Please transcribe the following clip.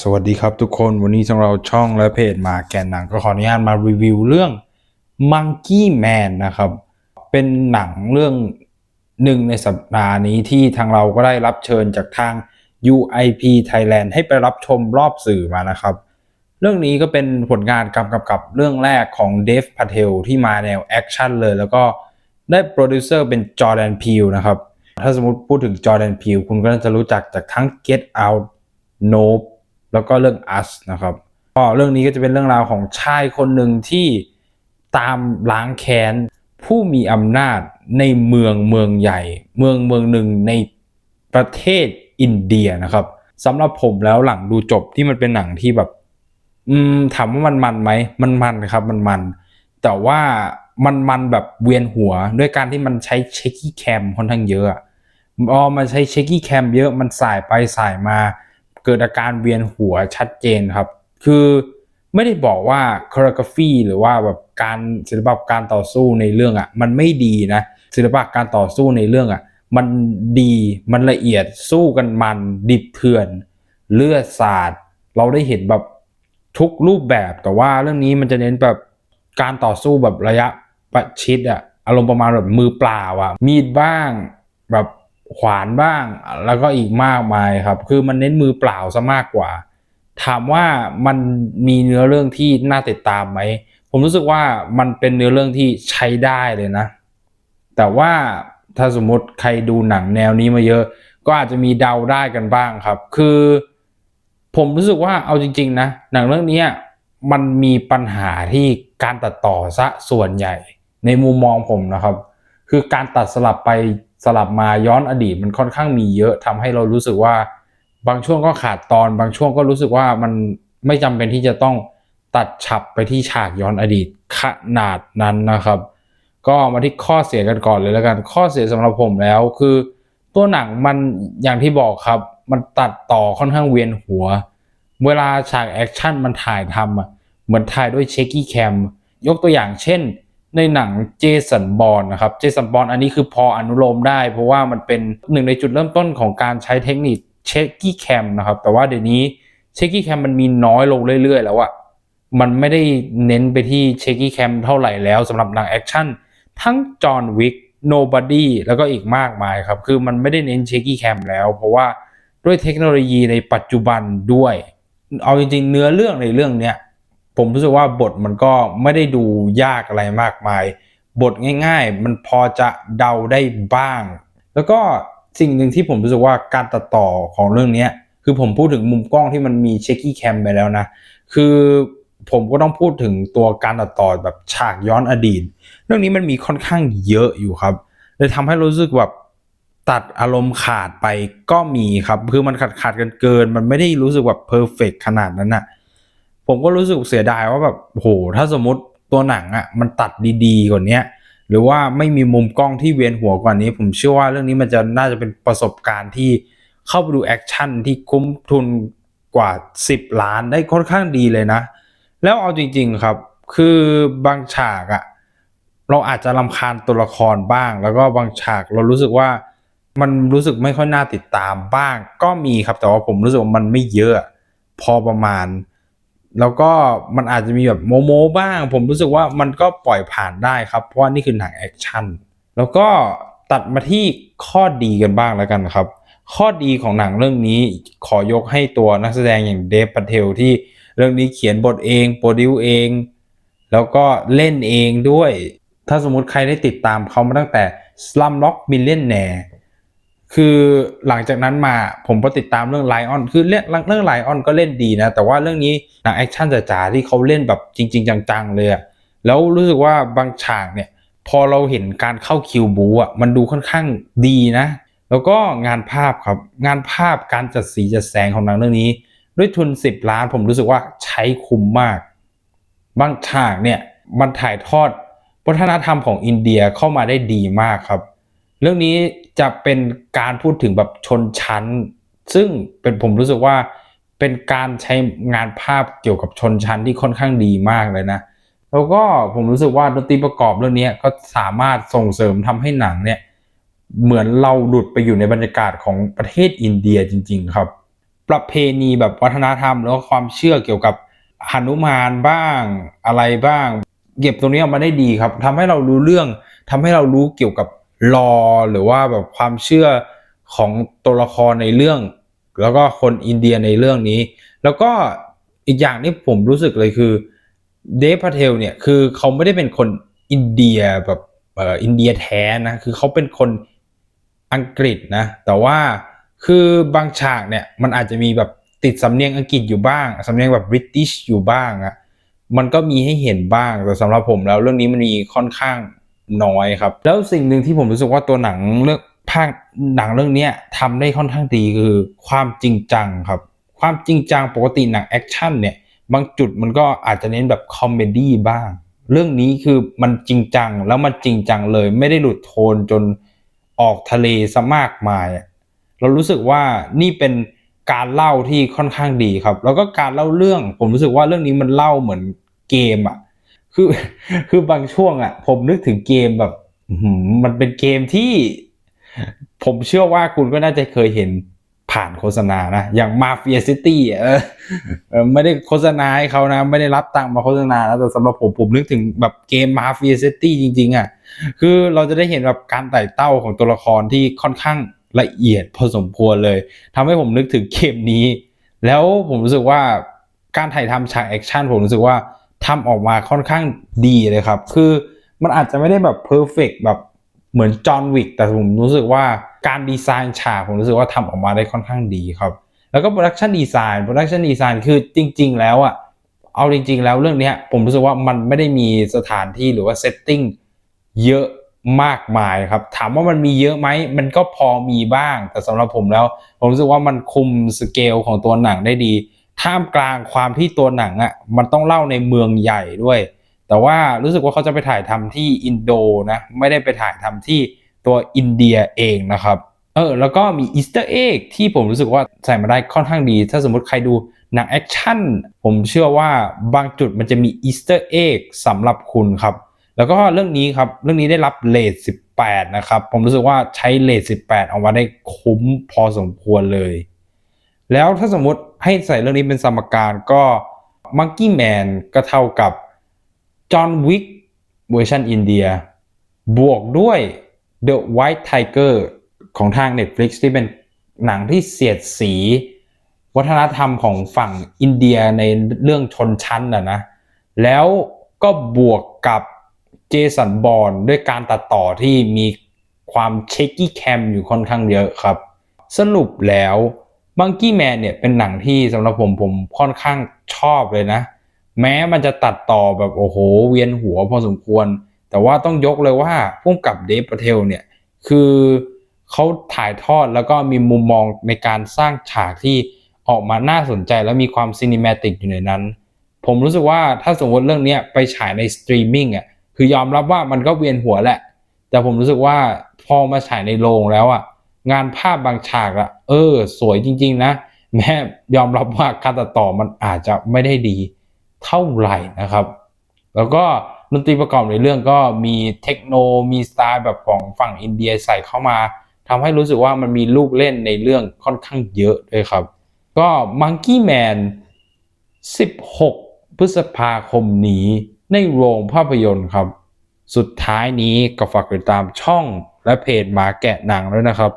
สวัสดีครับทุกคนวันนี้ทางเราช่องและเพจมาแกนหนังก็ขออนุญาตมารีวิวเรื่อง Monkey Man นะครับ เป็นหนังเรื่องหนึ่งในสัปดาห์นี้ที่ทางเราก็ได้รับเชิญจากทาง UIP Thailand ให้ไปรับชมรอบสื่อมานะครับ เรื่องนี้ก็เป็นผลงานกำกับกับเรื่องแรกของเดฟพาเทลที่มาแนวแอคชั่นเลย แล้วก็ได้โปรดิวเซอร์เป็นจอร์แดนพีลนะครับถ้าสมมติพูดถึงจอร์แดนพีลคุณก็น่าจะรู้จักจากทั้ง Get Out Nope แล้วก็เรื่อง Us นะครับก็เรื่องนี้ก็จะเป็นเรื่องราวของชายคนหนึ่งที่ตามล้างแค้นผู้มีอำนาจในเมืองเมืองใหญ่ เมืองเมืองหนึ่งในประเทศอินเดียนะครับสำหรับผมแล้วหลังดูจบที่มันเป็นหนังที่แบบ อืมถามว่ามันมันไหมมันมันครับมันมัน แต่ว่ามันมันแบบเวียนหัวด้วยการที่มันใช้เช็คกี้แคมค่อนข้างเยอะอะพอมันใช้เช็คกี้แคมเยอะมันสายไปสายมา เกิดอาการเวียนหัวชัดเจนครับ คือไม่ได้บอกว่าคอร์กราฟีหรือว่าแบบการศิลปะการต่อสู้ในเรื่องอะมันไม่ดีนะศิลปะการต่อสู้ในเรื่องอะมันดีมันละเอียดสู้กันมันดิบเถื่อน เลือดสาดเราได้เห็นแบบทุกรูปแบบแต่ว่าเรื่องนี้มันจะเน้นแบบการต่อสู้แบบระยะประชิดอะอารมณ์ประมาณแบบมือเปล่าอะมีดบ้างแบบ ขวานบ้าง แล้วก็อีกมากมายครับ คือมันเน้นมือเปล่าซะมากกว่า ถามว่ามันมีเนื้อเรื่องที่น่าติดตามไหม ผมรู้สึกว่ามันเป็นเนื้อเรื่องที่ใช้ได้เลยนะ แต่ว่าถ้าสมมติใครดูหนังแนวนี้มาเยอะ ก็อาจจะมีเดาได้กันบ้างครับ คือ ผมรู้สึกว่าเอาจริง ๆ นะ หนังเรื่องนี้มันมีปัญหาที่การตัดต่อซะส่วนใหญ่ ในมุมมองผมนะครับ คือการตัดสลับไป สลับมาย้อนอดีตมันค่อนข้างมีเยอะทำให้เรารู้สึกว่า บางช่วงก็ขาดตอน บางช่วงก็รู้สึกว่ามันไม่จำเป็นที่จะต้องตัดฉับไปที่ฉากย้อนอดีตขนาดนั้นนะครับ ก็มาที่ข้อเสียกันก่อนเลยแล้วกัน ข้อเสียสำหรับผมแล้วคือ ตัวหนังมันอย่างที่บอกครับ มันตัดต่อค่อนข้างเวียนหัว เวลาฉากแอคชั่นมันถ่ายทำอะเหมือนถ่ายด้วยเชคกี้แคมยกตัวอย่างเช่น ในหนังเจสันบอลนะครับเจสันบอลอันนี้คือพออนุโลมได้ เพราะว่ามันเป็นหนึ่งในจุดเริ่มต้นของการใช้เทคนิคเชคกี้แคมนะครับ แต่ว่าเดี๋ยวนี้เชคกี้แคมมันมีน้อยลงเรื่อย ๆ แล้วอะมันไม่ได้เน้นไปที่เชคกี้แคมเท่าไหร่แล้วสำหรับหนังแอคชั่นทั้งจอห์นวิกโนบอดี้แล้วก็อีกมากมายครับ คือมันไม่ได้เน้นเชคกี้แคมแล้ว เพราะว่าด้วยเทคโนโลยีในปัจจุบันด้วย เอาจริงๆ เนื้อเรื่องในเรื่องเนี้ย ผมรู้สึกว่าบทมันก็ไม่ได้ดูยากอะไรมากมาย บทง่ายๆ มันพอจะเดาได้บ้าง แล้วก็สิ่งหนึ่งที่ผมรู้สึกว่าการตัดต่อของเรื่องนี้คือผมพูดถึงมุมกล้องที่มันมีเช็คกี้แคมไปแล้วนะ คือผมก็ต้องพูดถึงตัวการตัดต่อแบบฉากย้อนอดีต เรื่องนี้มันมีค่อนข้างเยอะอยู่ครับเลยทำให้รู้สึกแบบตัดอารมณ์ขาดไปก็มีครับ คือมันขาดขาดกันเกิน มันไม่ได้รู้สึกแบบเพอร์เฟกขนาดนั้นนะ ผมก็รู้สึกเสียดายว่าแบบโหถ้าสมมติตัวหนังอะ่ะมันตัดดีๆกว่านี้หรือว่าไม่มีมุมกล้องที่เวียนหัวกว่านี้ ผมเชื่อว่าเรื่องนี้มันจะน่าจะเป็นประสบการณ์ที่เข้าไปดูแอคชั่นที่คุ้มทุนกว่า 10 ล้านได้ค่อนข้างดีเลยนะ แล้วเอาจริง ๆครับ คือบางฉากอะเราอาจจะลำคาญตัวละครบ้าง แล้วก็บางฉากเรารู้สึกว่ามันรู้สึกไม่ค่อยน่าติดตามบ้าง ก็มีครับแต่ว่าผมรู้สึกว่ามันไม่เยอะ พอประมาณ แล้วก็มันอาจจะมีแบบโมโมบ้าง ผมรู้สึกว่ามันก็ปล่อยผ่านได้ครับ เพราะว่านี่คือหนังแอคชั่นแล้วก็ตัดมาที่ข้อดีกันบ้างแล้วกันครับ ข้อดีของหนังเรื่องนี้ขอยกให้ตัวนักแสดงอย่างเดฟปาเทลที่เรื่องนี้เขียนบทเองโปรดิวเอง แล้วก็เล่นเองด้วย ถ้าสมมุติใครได้ติดตามเขามาตั้งแต่ Slumdog Millionaire คือหลังจากนั้นมาผมก็ติดตามเรื่องไลออน คือเรื่องเรื่องไลออนก็เล่นดีนะ แต่ว่าเรื่องนี้หนังแอคชั่นจ๋าๆที่เขาเล่นแบบจริง ๆ จังๆเลยอะแล้วรู้สึกว่าบางฉากเนี่ย พอเราเห็นการเข้าคิวบูอะมันดูค่อนข้างดีนะ แล้วก็งานภาพครับ งานภาพการจัดสีจัดแสงของหนังเรื่องนี้ ด้วยทุน 10 ล้านผมรู้สึกว่าใช้คุ้มมาก บางฉากเนี่ยมันถ่ายทอดวัฒนธรรมของอินเดียเข้ามาได้ดีมากครับ เรื่องนี้ จะเป็นการพูดถึงแบบชนชั้น ซึ่งเป็นผมรู้สึกว่าเป็นการใช้งานภาพเกี่ยวกับชนชั้นที่ค่อนข้างดีมากเลยนะ แล้วก็ผมรู้สึกว่าดนตรีประกอบเรื่องนี้ก็สามารถส่งเสริมทำให้หนังเนี่ยเหมือนเราหลุดไปอยู่ในบรรยากาศของประเทศอินเดียจริง ๆ ครับ ประเพณีแบบวัฒนธรรมแล้วก็ความเชื่อเกี่ยวกับหนุมานบ้างอะไรบ้าง เก็บตรงนี้ออกมาได้ดีครับทำให้เรารู้เรื่องทำให้เรารู้เกี่ยวกับ ลอหรือว่าแบบความเชื่อของตัวละครในเรื่อง แล้วก็คนอินเดียในเรื่องนี้ แล้วก็อีกอย่างที่ผมรู้สึกเลยคือเดฟพาเทลเนี่ยคือเขาไม่ได้เป็นคนอินเดียแบบเอ่ออินเดียแท้นะคือเขาเป็นคนอังกฤษนะแต่ว่าคือบางฉากเนี่ยมันอาจจะมีแบบติดสำเนียงอังกฤษอยู่บ้าง สำเนียงแบบบริติชอยู่บ้างอะมันก็มีให้เห็นบ้างแต่สำหรับผมแล้วเรื่องนี้มันมีค่อนข้าง น้อยครับ แล้วสิ่งหนึ่งที่ผมรู้สึกว่าตัวหนังเรื่องภาคหนังเรื่องเนี้ยทำได้ค่อนข้างดีคือความจริงจังครับ ความจริงจังปกติหนังแอคชั่นเนี่ยบางจุดมันก็อาจจะเน้นแบบคอมเมดี้บ้าง เรื่องนี้คือมันจริงจังแล้วมันจริงจังเลย ไม่ได้หลุดโทนจนออกทะเลซะมากมาย เรารู้สึกว่านี่เป็นการเล่าที่ค่อนข้างดีครับ แล้วก็การเล่าเรื่องผมรู้สึกว่าเรื่องนี้มันเล่าเหมือนเกมอะ คือ คือบางช่วงอะ ผมนึกถึงเกมแบบมันเป็นเกมที่ ผมเชื่อว่าคุณก็น่าจะเคยเห็นผ่านโฆษณานะ อย่าง Mafia City อะเออไม่ได้โฆษณาให้เขานะ ไม่ได้รับตังค์มาโฆษณานะแต่สำหรับผมผมนึกถึงแบบเกม Mafia City จริง ๆอะคือเราจะได้เห็นแบบการไต่เต้าของตัวละครที่ค่อนข้างละเอียดพอสมควรเลยทำให้ผมนึกถึงเกมนี้ แล้วผมรู้สึกว่าการถ่ายทำฉากแอคชั่นผมรู้สึกว่า ทำออกมาค่อนข้างดีเลยครับ คือมันอาจจะไม่ได้แบบเพอร์เฟกแบบเหมือนจอห์นวิกแต่ผมรู้สึกว่าการดีไซน์ฉากผมรู้สึกว่าทำออกมาได้ค่อนข้างดีครับ แล้วก็โปรดักชันดีไซน์โปรดักชันดีไซน์คือจริง ๆ แล้วอะเอาจริง ๆ แล้วเรื่องนี้ผมรู้สึกว่ามันไม่ได้มีสถานที่หรือว่าเซตติ้งเยอะมากมายครับ ถามว่ามันมีเยอะไหมมันก็พอมีบ้าง แต่สำหรับผมแล้ว ผมรู้สึกว่ามันคุมสเกลของตัวหนังได้ดี ท่ามกลางความที่ตัวหนังอะ่ะมันต้องเล่าในเมืองใหญ่ด้วย แต่ว่ารู้สึกว่าเขาจะไปถ่ายทำที่อินโดนะ ไม่ได้ไปถ่ายทำที่ตัวอินเดียเองนะครับ เออ แล้วก็มีอีสเตอร์เอ็กที่ผมรู้สึกว่าใส่มาได้ค่อนข้างดี ถ้าสมมติใครดูหนังแอคชั่น ผมเชื่อว่าบางจุดมันจะมีอีสเตอร์เอ็กสำหรับคุณครับ แล้วก็เรื่องนี้ครับ เรื่องนี้ได้รับเลท18 นะครับ ผมรู้สึกว่าใช้เลท18 เอามาได้คุ้มพอสมควรเลย แล้วถ้าสมมติให้ใส่เรื่องนี้เป็นสมการก็ Monkey Man ก็เท่ากับ John Wick เวอร์ชันอินเดีย บวกด้วย The White Tiger ของทาง Netflix ที่เป็นหนังที่เสียดสี วัฒนธรรมของฝั่งอินเดียในเรื่องชนชั้นนะนะ แล้วก็บวกกับเจสันบอลด้วยการตัดต่อที่มีความเชคกี้แคมอยู่ค่อนข้างเยอะครับ สรุปแล้ว มังกี้แมนเนี่ยเป็นหนังที่สำหรับผมผมค่อนข้างชอบเลยนะ แม้มันจะตัดต่อแบบโอ้โห เวียนหัวพอสมควร แต่ว่าต้องยกเลยว่าพุ่มกับเดฟปเทลเนี่ยคือเขาถ่ายทอดแล้วก็มีมุมมองในการสร้างฉากที่ออกมาน่าสนใจและมีความซีนิมติกอยู่ในนั้น ผมรู้สึกว่าถ้าสมมติเรื่องเนี้ยไปฉายในสตรีมมิ่งอะคือยอมรับว่ามันก็เวียนหัวแหละ แต่ผมรู้สึกว่าพอมาฉายในโรงแล้วอะ งานภาพบางฉากอะเออ สวยจริง ๆ นะแม้ยอมรับว่าการตัดต่อมันอาจจะไม่ได้ดีเท่าไหร่นะครับ แล้วก็ดนตรีประกอบในเรื่องก็มีเทคโนมีสไตล์แบบของฝั่งอินเดียใส่เข้ามาทำให้รู้สึกว่ามันมีลูกเล่นในเรื่องค่อนข้างเยอะด้วยครับ ก็ Monkey Man 16 พฤษภาคมนี้ในโรงภาพยนตร์ครับ สุดท้ายนี้ก็ฝากติดตามช่องและเพจหมาแกะหนังด้วยนะครับ